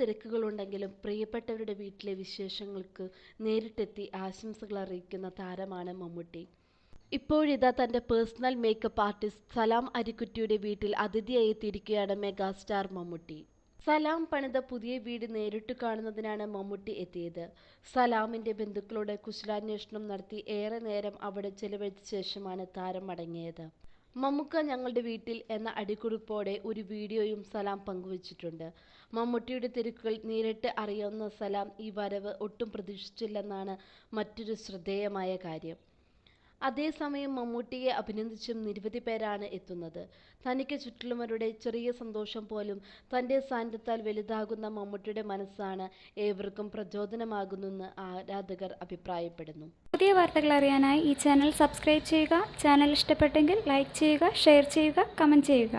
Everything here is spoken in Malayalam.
തിരക്കുകളുണ്ടെങ്കിലും പ്രിയപ്പെട്ടവരുടെ വീട്ടിലെ വിശേഷങ്ങൾക്ക് നേരിട്ടെത്തി ആശംസകൾ അറിയിക്കുന്ന താരമാണ് മമ്മൂട്ടി. ഇപ്പോഴിതാ തന്റെ പേഴ്സണൽ മേക്കപ്പ് ആർട്ടിസ്റ്റ് സലാം അരിക്കുറ്റിയുടെ വീട്ടിൽ അതിഥിയായി എത്തിയിരിക്കുകയാണ് മെഗാസ്റ്റാർ മമ്മൂട്ടി. സലാം പണിത പുതിയ വീട് നേരിട്ട് കാണുന്നതിനാണ് മമ്മൂട്ടി എത്തിയത്. സലാമിന്റെ ബന്ധുക്കളോട് കുശലാന്വേഷണം നടത്തി ഏറെ നേരം അവിടെ ചെലവഴിച്ച ശേഷമാണ് താരം മടങ്ങിയത്. മമ്മുക്ക ഞങ്ങളുടെ വീട്ടിൽ എന്ന അടിക്കുറിപ്പോടെ ഒരു വീഡിയോയും സലാം പങ്കുവച്ചിട്ടുണ്ട്. മമ്മൂട്ടിയുടെ തിരക്കുകൾ നേരിട്ട് അറിയാവുന്ന സലാം ഈ വരവ് ഒട്ടും പ്രതീക്ഷിച്ചില്ലെന്നാണ് മറ്റൊരു ശ്രദ്ധേയമായ കാര്യം. അതേസമയം മമ്മൂട്ടിയെ അഭിനന്ദിച്ചും നിരവധി പേരാണ് എത്തുന്നത്. തനിക്ക് ചുറ്റുള്ളവരുടെ ചെറിയ സന്തോഷം പോലും തന്റെ സാന്നിധ്യത്താൽ വലുതാകുന്ന മമ്മൂട്ടിയുടെ മനസ്സാണ് ഏവർക്കും പ്രചോദനമാകുന്നെന്ന് ആരാധകർ അഭിപ്രായപ്പെടുന്നു. പുതിയ വാർത്തകൾ അറിയാനായി ഈ ചാനൽ സബ്സ്ക്രൈബ് ചെയ്യുക. ചാനൽ ഇഷ്ടപ്പെട്ടെങ്കിൽ ലൈക്ക് ചെയ്യുക ഷെയർ ചെയ്യുക കമന്റ് ചെയ്യുക.